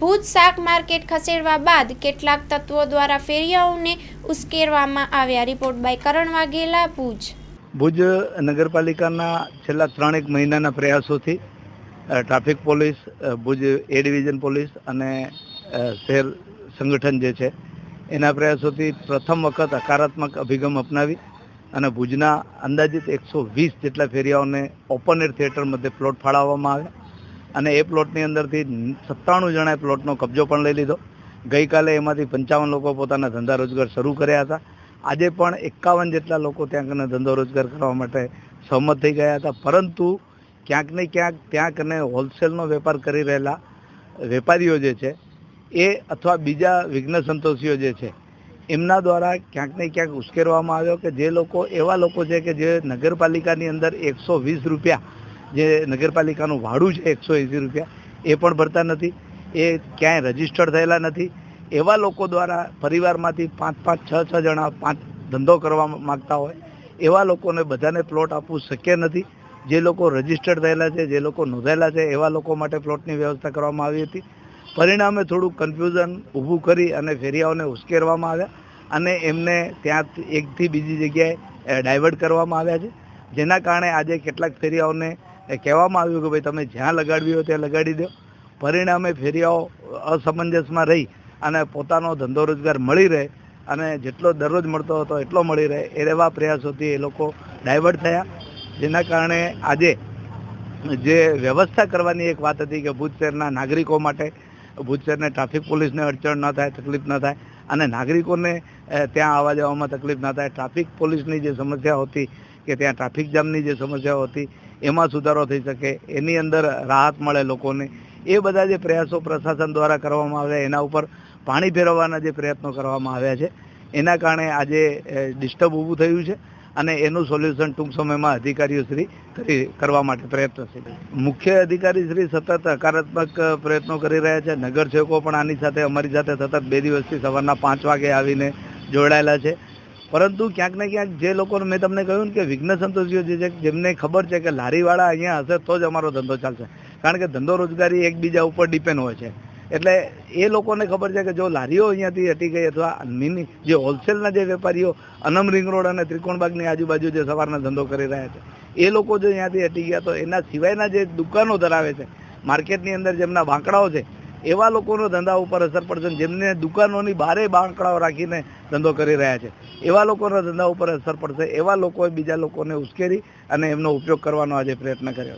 ભુજ શાક માર્કેટ ખસેડવા બાદ કેટલાક તત્વો દ્વારા ફેરિયાઓને ઉશ્કેરવામાં આવ્યા. Report by Karan Vaghela, Bhuj. Bhuj નગરપાલિકાના છેલ્લા ત્રણેક મહિનાના પ્રયાસોથી traffic police Bhuj A division police અને શહેર સંગઠન જે છે, એના પ્રયાસોથી પ્રથમ વખત હકારાત્મક અભિગમ અપનાવી અને ભુજના અંદાજિત એકસો વીસ જેટલા ફેરિયાઓને ઓપન એર થિયેટર મધ્યે પ્લોટ ફાળવવામાં આવ્યા. અને એ પ્લોટની અંદરથી સત્તાણું જણાએ પ્લોટનો કબજો પણ લઈ લીધો. ગઈકાલે એમાંથી પંચાવન લોકો પોતાના ધંધા રોજગાર શરૂ કર્યા હતા. આજે પણ એકાવન જેટલા લોકો ત્યાં કને ધંધો રોજગાર કરવા માટે સહમત થઈ ગયા હતા. પરંતુ ક્યાંક ને ક્યાંક ત્યાં કને હોલસેલનો વેપાર કરી રહેલા વેપારીઓ જે છે, એ અથવા બીજા વિઘ્ન સંતોષીઓ જે છે, એમના દ્વારા ક્યાંક ને ક્યાંક ઉશ્કેરવામાં આવ્યો કે જે લોકો, એવા લોકો છે કે જે નગરપાલિકાની અંદર એકસો વીસ રૂપિયા જે નગરપાલિકાનું ભાડું છે એકસો એંસી રૂપિયા, એ પણ ભરતા નથી, એ ક્યાંય રજીસ્ટર્ડ થયેલા નથી. એવા લોકો દ્વારા પરિવારમાંથી પાંચ પાંચ, છ છ જણા પાંચ ધંધો કરવા માગતા હોય, એવા લોકોને બધાને પ્લોટ આપવું શક્ય નથી. જે લોકો રજીસ્ટર્ડ થયેલા છે, જે લોકો નોંધાયેલા છે, એવા લોકો માટે પ્લોટની વ્યવસ્થા કરવામાં આવી હતી. પરિણામે થોડું કન્ફ્યુઝન ઊભું કરી અને ફેરિયાઓને ઉશ્કેરવામાં આવ્યા અને એમને ત્યાં એકથી બીજી જગ્યાએ ડાયવર્ટ કરવામાં આવ્યા છે. જેના કારણે આજે કેટલાક ફેરિયાઓને એ કહેવામાં આવ્યું કે ભાઈ તમે જ્યાં લગાડવી હોય ત્યાં લગાડી દો. પરિણામે ફેરિયાઓ અસમંજસમાં રહી અને પોતાનો ધંધો રોજગાર મળી રહે અને જેટલો દરરોજ મળતો હતો, એટલો મળી રહે એવા પ્રયાસોથી એ લોકો ડાયવર્ટ થયા. જેના કારણે આજે જે વ્યવસ્થા કરવાની એક વાત હતી કે ભુજ શહેરના નાગરિકો માટે, ભુજ શહેરને ટ્રાફિક પોલીસને અડચણ ન થાય, તકલીફ ન થાય અને નાગરિકોને ત્યાં આવવા જવામાં તકલીફ ન થાય. ટ્રાફિક પોલીસની જે સમસ્યા હતી કે ત્યાં ટ્રાફિક જામની જે સમસ્યાઓ હતી એમાં સુધારો થઈ શકે, એની અંદર રાહત મળે લોકોને. એ બધા જે પ્રયાસો પ્રશાસન દ્વારા કરવામાં આવ્યા, એના ઉપર પાણી ફેરવવાના જે પ્રયત્નો કરવામાં આવ્યા છે, એના કારણે આજે ડિસ્ટર્બ ઊભું થયું છે અને એનું સોલ્યુશન ટૂંક સમયમાં અધિકારીઓ શ્રી કરી, કરવા માટે પ્રયત્નશીલ. મુખ્ય અધિકારી શ્રી સતત હકારાત્મક પ્રયત્નો કરી રહ્યા છે. નગરસેવકો પણ આની સાથે, અમારી સાથે સતત બે દિવસથી સવારના પાંચ વાગે આવીને જોડાયેલા છે. પરંતુ ક્યાંક ને ક્યાંક જે લોકોને મેં તમને કહ્યું કે વિઘ્ન સંતોષીઓ જે છે, જેમને ખબર છે કે લારીવાળા અહીંયા હશે તો જ અમારો ધંધો ચાલશે. કારણ કે ધંધો રોજગારી એકબીજા ઉપર ડિપેન્ડ હોય છે. એટલે એ લોકોને ખબર છે કે જો લારીઓ અહીંયાથી હટી ગઈ અથવા મિની, જે હોલસેલના જે વેપારીઓ, અનમ રિંગ રોડ અને ત્રિકોણબાગની આજુબાજુ જે સવારના ધંધો કરી રહ્યા છે, એ લોકો જો અહીંયાથી હટી ગયા તો એના સિવાયના જે દુકાનો ધરાવે છે માર્કેટની અંદર જેમના બાંકડાઓ છે એવા લોકોનો ધંધા ઉપર અસર પડશે જેમને દુકાનોની બારે બાંકડાઓ રાખીને ધંધો કરી રહ્યા છે. એવા લોકોના ધંધા ઉપર અસર પડશે, એવા લોકોએ બીજા લોકોને ઉશ્કેરી અને એમનો ઉપયોગ કરવાનો આજે પ્રયત્ન કર્યો